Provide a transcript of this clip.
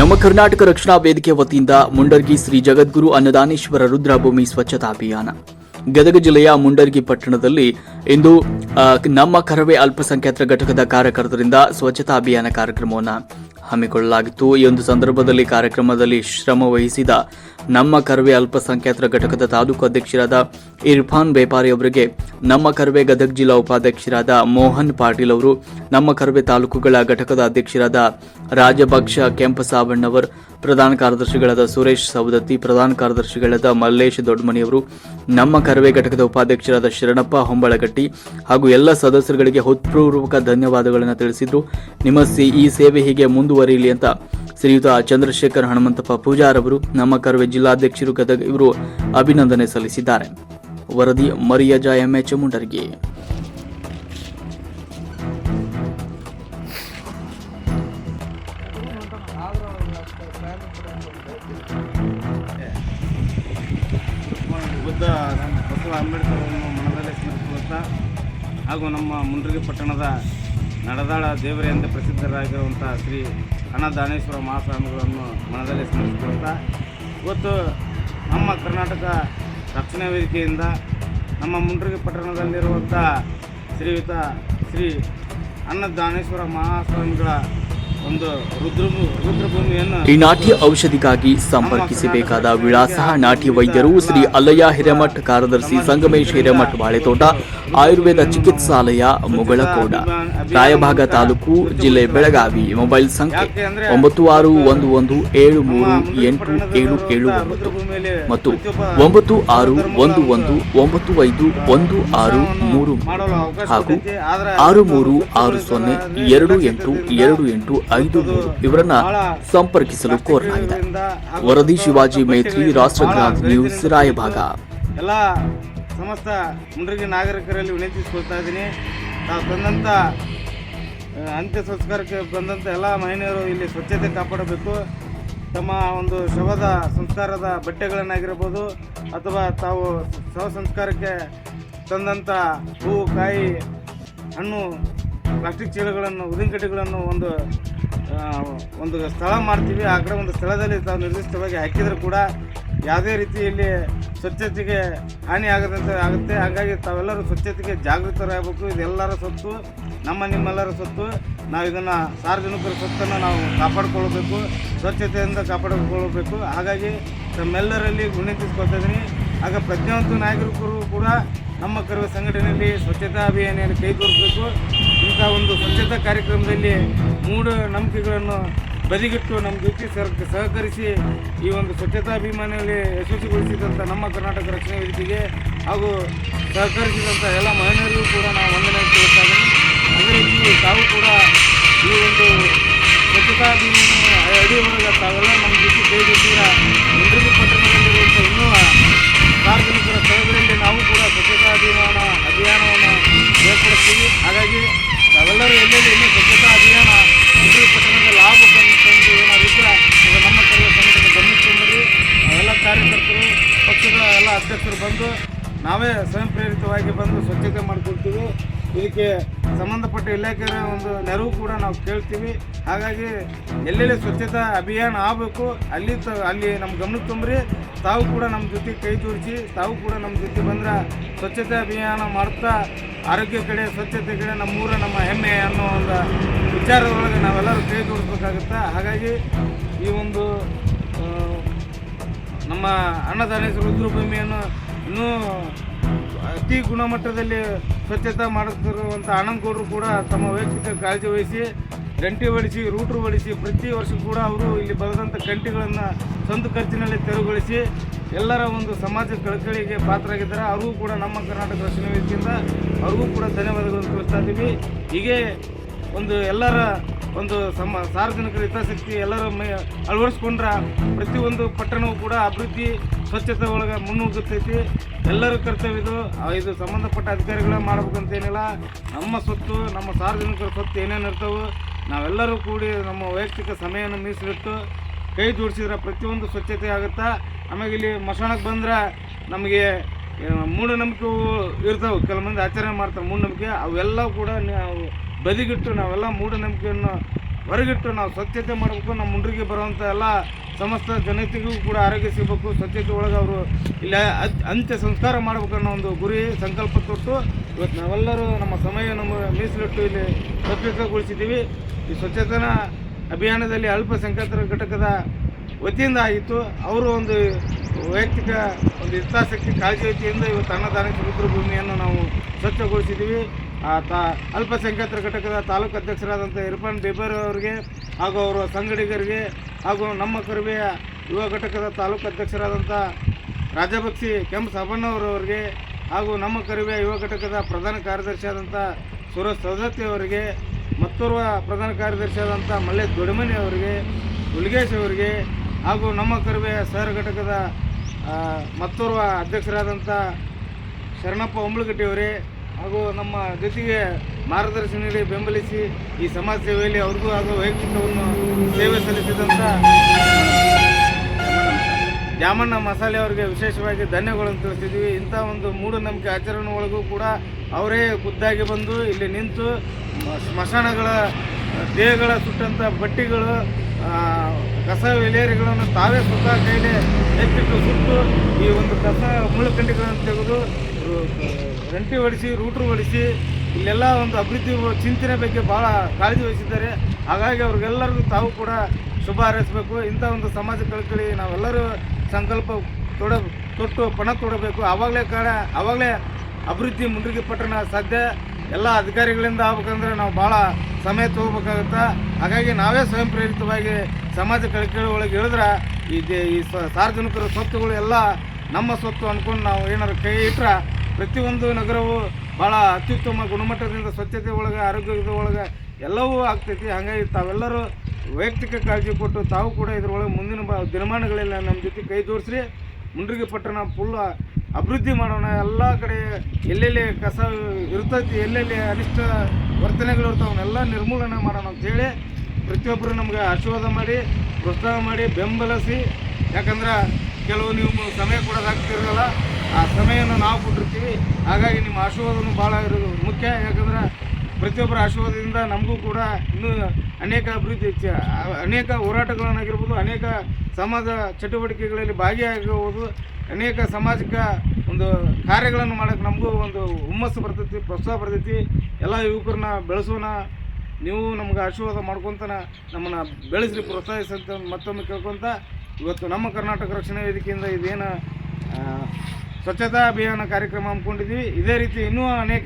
ನಮ್ಮ ಕರ್ನಾಟಕ ರಕ್ಷಣಾ ವೇದಿಕೆ ವತಿಯಿಂದ ಮುಂಡರ್ಗಿ ಶ್ರೀ ಜಗದ್ಗುರು ಅನ್ನದಾನೇಶ್ವರ ರುದ್ರಭೂಮಿ ಸ್ವಚ್ಛತಾ ಅಭಿಯಾನ. ಗದಗ ಜಿಲ್ಲೆಯ ಮುಂಡರ್ಗಿ ಪಟ್ಟಣದಲ್ಲಿ ಇಂದು ನಮ್ಮ ಕರವೇ ಅಲ್ಪಸಂಖ್ಯಾತರ ಘಟಕದ ಕಾರ್ಯಕರ್ತರಿಂದ ಸ್ವಚ್ಛತಾ ಅಭಿಯಾನ ಕಾರ್ಯಕ್ರಮವನ್ನು ಹಮ್ಮಿಕೊಳ್ಳಲಾಗಿತ್ತು. ಈ ಒಂದು ಸಂದರ್ಭದಲ್ಲಿ ಕಾರ್ಯಕ್ರಮದಲ್ಲಿ ಶ್ರಮ ವಹಿಸಿದ ನಮ್ಮ ಕರ್ವೆ ಅಲ್ಪಸಂಖ್ಯಾತರ ಘಟಕದ ತಾಲೂಕು ಅಧ್ಯಕ್ಷರಾದ ಇರ್ಫಾನ್ ಬೇಪಾರಿ ಅವರಿಗೆ ನಮ್ಮ ಕರ್ವೆ ಗದಗ ಜಿಲ್ಲಾ ಉಪಾಧ್ಯಕ್ಷರಾದ ಮೋಹನ್ ಪಾಟೀಲ್ ಅವರು, ನಮ್ಮ ಕರ್ವೆ ತಾಲೂಕುಗಳ ಘಟಕದ ಅಧ್ಯಕ್ಷರಾದ ರಾಜಭಕ್ಷ ಕೆಂಪಸಾಬಣ್ಣವರ್ ಪ್ರಧಾನ ಕಾರ್ಯದರ್ಶಿಗಳಾದ ಸುರೇಶ್ ಸವದತ್ತಿ, ಪ್ರಧಾನ ಕಾರ್ಯದರ್ಶಿಗಳಾದ ಮಲ್ಲೇಶ್ ದೊಡ್ಡಮನಿಯವರು ನಮ್ಮ ಕರ್ವೆ ಘಟಕದ ಉಪಾಧ್ಯಕ್ಷರಾದ ಶರಣಪ್ಪ ಹೊಂಬಳಗಟ್ಟಿ ಹಾಗೂ ಎಲ್ಲ ಸದಸ್ಯರುಗಳಿಗೆ ಹೃತ್ಪೂರ್ವಕ ಧನ್ಯವಾದಗಳನ್ನು ತಿಳಿಸಿದ್ರು. ನಿಮ್ಮ ಈ ಸೇವೆ ಹೀಗೆ ಮುಂದುವರಿಯಲಿ ಅಂತ ಶ್ರೀಯುತ ಚಂದ್ರಶೇಖರ್ ಹನುಮಂತಪ್ಪ ಪೂಜಾರ್ ಅವರು, ನಮ್ಮ ಕರವೇ ಜಿಲ್ಲಾಧ್ಯಕ್ಷರು ಗದಗ ಇವರು ಅಭಿನಂದನೆ ಸಲ್ಲಿಸಿದ್ದಾರೆ. ವರದಿ ಮರಿಯಜ ಎಂಎಚ್ ಮುಂಡರ್ಗಿ. ಬುದ್ಧ ಹಾಗೂ ನಮ್ಮ ಮುಂಡ್ರಿಗಿ ಪಟ್ಟಣದ ನಡದಾಳ ದೇವರೇ ಎಂದು ಪ್ರಸಿದ್ಧರಾಗಿರುವಂಥ ಶ್ರೀ ಅನ್ನದಾನೇಶ್ವರ ಮಹಾಸ್ವಾಮಿಗಳನ್ನು ಮನದಲ್ಲಿ ಸ್ಮರಿಸಿಕೊಳ್ಳುತ್ತಾ ಇವತ್ತು ನಮ್ಮ ಕರ್ನಾಟಕ ರಕ್ಷಣಾ ವೇದಿಕೆಯಿಂದ ನಮ್ಮ ಮುಂಡ್ರಿಗೆ ಪಟ್ಟಣದಲ್ಲಿರುವಂಥ ಶ್ರೀಯುತ ಶ್ರೀ ಅನ್ನದಾನೇಶ್ವರ ಮಹಾಸ್ವಾಮಿಗಳ ಈ ನಾಟಿ ಔಷಧಿಗಾಗಿ ಸಂಪರ್ಕಿಸಬೇಕಾದ ವಿಳಾಸ ನಾಟಿ ವೈದ್ಯರು ಶ್ರೀ ಅಲ್ಲಯ್ಯ ಹಿರೇಮಠ್ ಕಾರ್ಯದರ್ಶಿ ಸಂಗಮೇಶ್ ಹಿರೇಮಠ್ ಬಾಳೆತೋಟ ಆಯುರ್ವೇದ ಚಿಕಿತ್ಸಾಲಯ ಮುಗಳಕೋಡ ರಾಯಭಾಗ ತಾಲೂಕು ಜಿಲ್ಲೆ ಬೆಳಗಾವಿ. ಮೊಬೈಲ್ ಸಂಖ್ಯೆ ಒಂಬತ್ತು ಆರು ಒಂದು ಒಂದು ಏಳು ಮೂರು ಎಂಟು ಏಳು ಏಳು ಒಂಬತ್ತು ಮತ್ತು ಒಂಬತ್ತು ಆರು ಒಂದು ಒಂದು ಒಂಬತ್ತು ಐದು ಒಂದು ಆರು ಮೂರು ಹಾಗೂ ಆರು ಮೂರು ಆರು ಸೊನ್ನೆ ಎರಡು ಎಂಟು ಎರಡು ಎಂಟು ಐದು ಮೂರು ಇವರನ್ನ ಸಂಪರ್ಕಿಸಲು ಕೋರಲಾಗಿದೆ ವರದಿ ಶಿವಾಜಿ ಮೈತ್ರಿ ರಾಷ್ಟ್ರಕ್ರಾಂತಿ ನ್ಯೂಸ್ ರಾಯಭಾಗ. ಎಲ್ಲ ಸಮಸ್ತ ಮುಂಡ್ರಿಗಿ ನಾಗರಿಕರಲ್ಲಿ ವಿನಂತಿಸ್ಕೊಳ್ತಾ ಇದ್ದೀನಿ. ತಾವು ತಂದಂಥ ಆ, ಅಂತ್ಯ ಸಂಸ್ಕಾರಕ್ಕೆ ಬಂದಂಥ ಎಲ್ಲ ಮಹಿಳೆಯರು ಇಲ್ಲಿ ಸ್ವಚ್ಛತೆ ಕಾಪಾಡಬೇಕು. ತಮ್ಮ ಒಂದು ಶವದ ಸಂಸ್ಕಾರದ ಬಟ್ಟೆಗಳನ್ನಾಗಿರ್ಬೋದು ಅಥವಾ ತಾವು ಶವ ಸಂಸ್ಕಾರಕ್ಕೆ ತಂದಂಥ ಹೂವು ಕಾಯಿ ಹಣ್ಣು ಪ್ಲಾಸ್ಟಿಕ್ ಚೀಲಗಳನ್ನು ಉದಿನಕಡ್ಡಿಗಳನ್ನು ಒಂದು ಒಂದು ಸ್ಥಳ ಮಾಡ್ತೀವಿ. ಆ ಕಡೆ ಒಂದು ಸ್ಥಳದಲ್ಲಿ ತಾವು ನಿರ್ದಿಷ್ಟವಾಗಿ ಹಾಕಿದರೂ ಕೂಡ ಯಾವುದೇ ರೀತಿಯಲ್ಲಿ ಸ್ವಚ್ಛತೆಗೆ ಹಾನಿ ಆಗದಂತೆ ಆಗುತ್ತೆ. ಹಾಗಾಗಿ ತಾವೆಲ್ಲರೂ ಸ್ವಚ್ಛತೆಗೆ ಜಾಗೃತರಾಗಬೇಕು. ಇದೆಲ್ಲರ ಸೊತ್ತು, ನಮ್ಮ ನಿಮ್ಮೆಲ್ಲರ ಸೊತ್ತು. ನಾವು ಇದನ್ನು ಸಾರ್ವಜನಿಕರ ಸೊತ್ತನ್ನು ನಾವು ಕಾಪಾಡಿಕೊಳ್ಬೇಕು. ಸ್ವಚ್ಛತೆಯಿಂದ ಕಾಪಾಡಿಕೊಳ್ಬೇಕು. ಹಾಗಾಗಿ ತಮ್ಮೆಲ್ಲರಲ್ಲಿ ವಿನಂತಿಸ್ಕೊಳ್ತಾ ಇದ್ದೀನಿ. ಆಗ ಪ್ರಜ್ಞಾವಂತ ನಾಯಕರು ಕೂಡ ನಮ್ಮ ಕರುವ ಸಂಘಟನೆಯಲ್ಲಿ ಸ್ವಚ್ಛತಾ ಅಭಿಯಾನ ಕೈಗೊಳ್ಳಬೇಕು ಇಂಥ ಒಂದು ಸ್ವಚ್ಛತಾ ಕಾರ್ಯಕ್ರಮದಲ್ಲಿ ಮೂಢ ನಂಬಿಕೆಗಳನ್ನು ಬದಿಗಿಟ್ಟು ನಮ್ಮ ಜೊತೆ ಸರ್ ಸಹಕರಿಸಿ ಈ ಒಂದು ಸ್ವಚ್ಛತಾ ಅಭಿಮಾನಿಯಲ್ಲಿ ಯಶಸ್ವಿಗೊಳಿಸಿದಂಥ ನಮ್ಮ ಕರ್ನಾಟಕ ರಕ್ಷಣಾ ವೇದಿಕೆಗೆ ಹಾಗೂ ಸಹಕರಿಸಿದಂಥ ಎಲ್ಲ ಮಹಿಳೆಯರಿಗೂ ಕೂಡ ನಾವು ವಂದನೆ ಇದ್ದೀನಿ. ಅದೇ ರೀತಿ ತಾವು ಕೂಡ ಈ ಒಂದು ಸ್ವಚ್ಛತಾ ಅಭಿಯಾನ ಅಡಿಯೊಳಗೆ ತಾವೆಲ್ಲ ನಮ್ಮ ಜೊತೆ ಕೈ ಎಲ್ಲರಿಗೂ ಮುಂಡ್ರಿಗಿ ಅಧ್ಯಕ್ಷರು ಬಂದು ನಾವೇ ಸ್ವಯಂ ಪ್ರೇರಿತವಾಗಿ ಬಂದು ಸ್ವಚ್ಛತೆ ಮಾಡ್ಕೊಳ್ತೀವಿ. ಇದಕ್ಕೆ ಸಂಬಂಧಪಟ್ಟ ಇಲಾಖೆಯ ಒಂದು ನೆರವು ಕೂಡ ನಾವು ಕೇಳ್ತೀವಿ. ಹಾಗಾಗಿ ಎಲ್ಲೆಲ್ಲಿ ಸ್ವಚ್ಛತಾ ಅಭಿಯಾನ ಆಗಬೇಕು, ಅಲ್ಲಿ ಅಲ್ಲಿ ನಮ್ಮ ಗಮನಕ್ಕೆ ತುಂಬ್ರಿ. ತಾವು ಕೂಡ ನಮ್ಮ ಜೊತೆ ಕೈ ಜೋಡಿಸಿ, ತಾವು ಕೂಡ ನಮ್ಮ ಜೊತೆ ಬಂದ್ರೆ ಸ್ವಚ್ಛತೆ ಅಭಿಯಾನ ಮಾಡ್ತಾ, ಆರೋಗ್ಯ ಕಡೆ, ಸ್ವಚ್ಛತೆ ಕಡೆ ನಮ್ಮೂರ ನಮ್ಮ ಹೆಮ್ಮೆ ಅನ್ನೋ ಒಂದು ವಿಚಾರದೊಳಗೆ ನಾವೆಲ್ಲರೂ ಕೈ ಜೋಡಿಸ್ಬೇಕಾಗುತ್ತೆ. ಹಾಗಾಗಿ ಈ ಒಂದು ನಮ್ಮ ಅನ್ನದಾನೇಶ್ವರ ರುದ್ರಭೂಮಿಯನ್ನು ಇನ್ನೂ ಅತಿ ಗುಣಮಟ್ಟದಲ್ಲಿ ಸ್ವಚ್ಛತೆ ಮಾಡುತ್ತಿರುವಂಥ ಆನಂದಗೌಡರು ಕೂಡ ತಮ್ಮ ವೈಯಕ್ತಿಕ ಕಾಳಜಿ ವಹಿಸಿ, ಗಂಟೆ ಹೊಡಿಸಿ ರೂಟ್ರು ಹೊಡಿಸಿ ಪ್ರತಿ ವರ್ಷ ಕೂಡ ಅವರು ಇಲ್ಲಿ ಬರೆದಂಥ ಗಂಟೆಗಳನ್ನು ಸ್ವಂತ ಖರ್ಚಿನಲ್ಲಿ ತೆರವುಗೊಳಿಸಿ ಎಲ್ಲರ ಒಂದು ಸಮಾಜ ಕಳಕಳಿಗೆ ಪಾತ್ರರಾಗಿದ್ದಾರೆ. ಅವ್ರಿಗೂ ಕೂಡ ನಮ್ಮ ಕರ್ನಾಟಕ ರಕ್ಷಣಾ ವೇದಿಕೆಯಿಂದ ಅವ್ರಿಗೂ ಕೂಡ ಧನ್ಯವಾದಗಳನ್ನು ತಿಳಿಸ್ತಾ ಇದ್ದೀವಿ. ಹೀಗೆ ಒಂದು ಎಲ್ಲರ ಒಂದು ಸಮ ಸಾರ್ವಜನಿಕರ ಹಿತಾಸಕ್ತಿ ಎಲ್ಲರೂ ಮೈ ಅಳವಡಿಸ್ಕೊಂಡ್ರೆ ಪ್ರತಿಯೊಂದು ಪಟ್ಟಣವೂ ಕೂಡ ಅಭಿವೃದ್ಧಿ, ಸ್ವಚ್ಛತೆ ಒಳಗೆ ಮುನ್ನುಗ್ಗುತ್ತೈತಿ ಎಲ್ಲರ ಕರ್ತವ್ಯ ಇದು. ಇದು ಸಂಬಂಧಪಟ್ಟ ಅಧಿಕಾರಿಗಳೇ ಮಾಡ್ಬೇಕಂತೇನಿಲ್ಲ ನಮ್ಮ ಸ್ವತ್ತು, ನಮ್ಮ ಸಾರ್ವಜನಿಕರ ಸ್ವತ್ತು ಏನೇನು ಇರ್ತಾವೆ, ನಾವೆಲ್ಲರೂ ಕೂಡಿ ನಮ್ಮ ವೈಯಕ್ತಿಕ ಸಮಯವನ್ನು ಮೀಸಲಿಟ್ಟು ಕೈ ಜೋಡಿಸಿದ್ರೆ ಪ್ರತಿಯೊಂದು ಸ್ವಚ್ಛತೆ ಆಗುತ್ತಾ? ಆಮೇಲೆ ಇಲ್ಲಿ ಮಶಾಣಕ್ಕೆ ಬಂದ್ರೆ ನಮಗೆ ಮೂಢನಂಬಿಕೆ ಇರ್ತಾವೆ. ಕೆಲವು ಮಂದಿ ಆಚರಣೆ ಮಾಡ್ತಾರೆ ಮೂಢನಂಬಿಕೆ. ಅವೆಲ್ಲ ಕೂಡ ನಾವು ಬದಿಗಿಟ್ಟು ನಾವೆಲ್ಲ ಮೂಢನಂಬಿಕೆಯನ್ನು ಹೊರಗಿಟ್ಟು ನಾವು ಸ್ವಚ್ಛತೆ ಮಾಡಬೇಕು, ನಮ್ಮ ಮುಂಡ್ರಿಗೆ ಬರುವಂಥ ಎಲ್ಲ ಸಮಸ್ತ ಜನತೆಗೂ ಕೂಡ ಆರೋಗ್ಯ ಸಿಗಬೇಕು ಸ್ವಚ್ಛತೆ ಒಳಗೆ ಅವರು ಇಲ್ಲ ಅಂತ್ಯ ಸಂಸ್ಕಾರ ಮಾಡ್ಬೇಕು ಅನ್ನೋ ಒಂದು ಗುರಿ, ಸಂಕಲ್ಪ ತೊಟ್ಟು ಇವತ್ತು ನಾವೆಲ್ಲರೂ ನಮ್ಮ ಸಮಯ ನಮ್ಮ ಮೀಸಲಿಟ್ಟು ಇಲ್ಲಿ ಸ್ವಚ್ಛತೆಗೊಳಿಸಿದ್ದೀವಿ. ಈ ಸ್ವಚ್ಛತೆನ ಅಭಿಯಾನದಲ್ಲಿ ಅಲ್ಪಸಂಖ್ಯಾತರ ಘಟಕದ ವತಿಯಿಂದ ಆಯಿತು ಅವರು ಒಂದು ವೈಯಕ್ತಿಕ ಒಂದು ಹಿತಾಸಕ್ತಿ ಕಾಳಜಿ ವತಿಯಿಂದ ಇವತ್ತು ಅನ್ನದಾನ ಸಮುದ್ರ ಭೂಮಿಯನ್ನು ನಾವು ಸ್ವಚ್ಛಗೊಳಿಸಿದ್ದೀವಿ. ತಾ ಅಲ್ಪಸಂಖ್ಯಾತರ ಘಟಕದ ತಾಲೂಕು ಅಧ್ಯಕ್ಷರಾದಂಥ ಇರ್ಫಾನ್ ಬೇಬರ್ ಅವರಿಗೆ ಹಾಗೂ ಅವರ ಸಂಗಡಿಗರಿಗೆ ಹಾಗೂ ನಮ್ಮ ಕರುವೆಯ ಯುವ ಘಟಕದ ತಾಲೂಕು ಅಧ್ಯಕ್ಷರಾದಂಥ ರಾಜಭಕ್ಸಿ ಕೆಂಪು ಸಾಬಣ್ಣವರವರಿಗೆ ಹಾಗೂ ನಮ್ಮ ಕರುವೆಯ ಯುವ ಘಟಕದ ಪ್ರಧಾನ ಕಾರ್ಯದರ್ಶಿಯಾದಂಥ ಸುರೇಶ್ ಸೌದತ್ತಿ ಅವರಿಗೆ, ಮತ್ತೋರ್ವ ಪ್ರಧಾನ ಕಾರ್ಯದರ್ಶಿಯಾದಂಥ ಮಲ್ಲೇಶ್ ದೊಡಮನಿ ಅವರಿಗೆ ಉಲ್ಗೇಶ್ ಅವರಿಗೆ ಹಾಗೂ ನಮ್ಮ ಕರುವೆಯ ಸಹರ ಘಟಕದ ಮತ್ತೋರ್ವ ಅಧ್ಯಕ್ಷರಾದಂಥ ಶರಣಪ್ಪ ಅವರೇ ಹಾಗೂ ನಮ್ಮ ಜೊತೆಗೆ ಮಾರ್ಗದರ್ಶನ ನೀಡಿ ಬೆಂಬಲಿಸಿ ಈ ಸಮಾಜ ಸೇವೆಯಲ್ಲಿ ಅವ್ರಿಗೂ ಹಾಗೂ ವೈಯಕ್ತಿಕವನ್ನು ಸೇವೆ ಸಲ್ಲಿಸಿದಂಥ ಜಾಮಣ್ಣ ಮಸಾಲೆ ಅವರಿಗೆ ವಿಶೇಷವಾಗಿ ಧನ್ಯಗಳನ್ನು ತಿಳಿಸಿದ್ವಿ ಇಂಥ ಒಂದು ಮೂಢನಂಬಿಕೆ ಆಚರಣೆ ಒಳಗೂ ಕೂಡ ಅವರೇ ಖುದ್ದಾಗಿ ಬಂದು ಇಲ್ಲಿ ನಿಂತು ಸ್ಮಶಾನಗಳ ದೇಹಗಳ ಸುಟ್ಟಂಥ ಬಟ್ಟಿಗಳು ಕಸ ವಿಲೇರಿಗಳನ್ನು ತಾವೇ ಸ್ವತಃ ಕೈಲಿ ಎತ್ತಿಟ್ಟು ಸುಟ್ಟು ಈ ಒಂದು ಕಸ ಮುಳ್ಳುಕಂಡಿಗಳನ್ನು ತೆಗೆದು ರಂಟಿ ಹೊಡಿಸಿ, ರೂಟ್ರು ಹೊಡಿಸಿ, ಇಲ್ಲೆಲ್ಲ ಒಂದು ಅಭಿವೃದ್ಧಿ ಚಿಂತನೆ ಬಗ್ಗೆ ಭಾಳ ಕಾಳಜಿ ವಹಿಸಿದ್ದಾರೆ. ಹಾಗಾಗಿ ಅವ್ರಿಗೆಲ್ಲರಿಗೂ ತಾವು ಕೂಡ ಶುಭ ಹಾರೈಸಬೇಕು. ಇಂಥ ಒಂದು ಸಮಾಜ ಕಳಕಳಿ ನಾವೆಲ್ಲರೂ ಸಂಕಲ್ಪ ತೊಡ, ತೊಟ್ಟು ಪಣ ತೊಡಬೇಕು. ಆವಾಗಲೇ ಕಾರಣ, ಆವಾಗಲೇ ಅಭಿವೃದ್ಧಿ ಮುಂಡ್ರಿಗೆ ಪಟ್ಟಣ ಸಾಧ್ಯ. ಎಲ್ಲ ಅಧಿಕಾರಿಗಳಿಂದ ಆಗ್ಬೇಕಂದ್ರೆ ನಾವು ಭಾಳ ಸಮಯ ತಗೋಬೇಕಾಗತ್ತೆ. ಹಾಗಾಗಿ ನಾವೇ ಸ್ವಯಂ ಪ್ರೇರಿತವಾಗಿ ಸಮಾಜ ಕಳಕಳಿ ಒಳಗೆ ಹೇಳಿದ್ರೆ ಈ ಸಾರ್ವಜನಿಕರ ಸ್ವತ್ತುಗಳು ಎಲ್ಲ ನಮ್ಮ ಸ್ವತ್ತು ಅಂದ್ಕೊಂಡು ನಾವು ಏನಾರು ಕೈ ಇಟ್ರೆ ಪ್ರತಿಯೊಂದು ನಗರವು ಭಾಳ ಅತ್ಯುತ್ತಮ ಗುಣಮಟ್ಟದಿಂದ ಸ್ವಚ್ಛತೆ ಒಳಗೆ, ಆರೋಗ್ಯದ ಒಳಗೆ ಎಲ್ಲವೂ ಆಗ್ತೈತಿ. ಹಾಗಾಗಿ ತಾವೆಲ್ಲರೂ ವೈಯಕ್ತಿಕ ಕಾಳಜಿ ಕೊಟ್ಟು ತಾವು ಕೂಡ ಇದರೊಳಗೆ ಮುಂದಿನ ಬ, ದಿನಮಾನಗಳೆಲ್ಲ ನಮ್ಮ ಜೊತೆ ಕೈ ಜೋಡಿಸ್ರಿ. ಮುಂಡ್ರಿಗೆ ಪಟ್ಟಣ ಫುಲ್ ಅಭಿವೃದ್ಧಿ ಮಾಡೋಣ. ಎಲ್ಲ ಕಡೆ ಎಲ್ಲೆಲ್ಲಿ ಕಸ ಇರ್ತೈತಿ, ಎಲ್ಲೆಲ್ಲಿ ಅನಿಷ್ಟ ವರ್ತನೆಗಳು ಇರ್ತಾವೆ ಅವನ್ನೆಲ್ಲ ನಿರ್ಮೂಲನೆ ಮಾಡೋಣ ಅಂತೇಳಿ ಪ್ರತಿಯೊಬ್ಬರು ನಮ್ಗೆ ಆಶೀರ್ವಾದ ಮಾಡಿ, ಪ್ರೋತ್ಸಾಹ ಮಾಡಿ, ಬೆಂಬಲಿಸಿ. ಯಾಕಂದ್ರೆ ಕೆಲವು ನೀವು ಸಮಯ ಕೊಡೋದಾಗ್ತಿರಲ್ಲ. ಆ ಸಮಯವನ್ನು ನಾವು ಕೊಟ್ಟಿರ್ತೀವಿ. ಹಾಗಾಗಿ ನಿಮ್ಮ ಆಶೀರ್ವಾದನೂ ಭಾಳ ಇರೋದು. ಮುಖ್ಯ, ಯಾಕಂದ್ರೆ ಪ್ರತಿಯೊಬ್ಬರ ಆಶೀರ್ವಾದದಿಂದ ನಮಗೂ ಕೂಡ ಇನ್ನೂ ಅನೇಕ ಅಭಿವೃದ್ಧಿ ಹೆಚ್ಚು ಅನೇಕ ಹೋರಾಟಗಳನ್ನಾಗಿರ್ಬೋದು, ಅನೇಕ ಸಮಾಜ ಚಟುವಟಿಕೆಗಳಲ್ಲಿ ಭಾಗಿಯಾಗಬಹುದು ಅನೇಕ ಸಾಮಾಜಿಕ ಒಂದು ಕಾರ್ಯಗಳನ್ನು ಮಾಡೋಕ್ಕೆ ನಮಗೂ ಒಂದು ಹುಮ್ಮಸ್ಸು ಬರ್ತೈತಿ, ಪ್ರೋತ್ಸಾಹ ಬರ್ತೈತಿ. ಎಲ್ಲ ಯುವಕರನ್ನ ಬೆಳೆಸೋಣ. ನೀವು ನಮ್ಗೆ ಆಶೀರ್ವಾದ ಮಾಡ್ಕೊತಾನ ನಮ್ಮನ್ನು ಬೆಳೆಸ್ರಿ ಪ್ರೋತ್ಸಾಹಿಸಂತ ಮತ್ತೊಮ್ಮೆ ಕೇಳ್ಕೊತ ಇವತ್ತು ನಮ್ಮ ಕರ್ನಾಟಕ ರಕ್ಷಣಾ ವೇದಿಕೆಯಿಂದ ಇದೇನು ಸ್ವಚ್ಛತಾ ಅಭಿಯಾನ ಕಾರ್ಯಕ್ರಮ ಹಮ್ಮಿಕೊಂಡಿದ್ದೀವಿ. ಇದೇ ರೀತಿ ಇನ್ನೂ ಅನೇಕ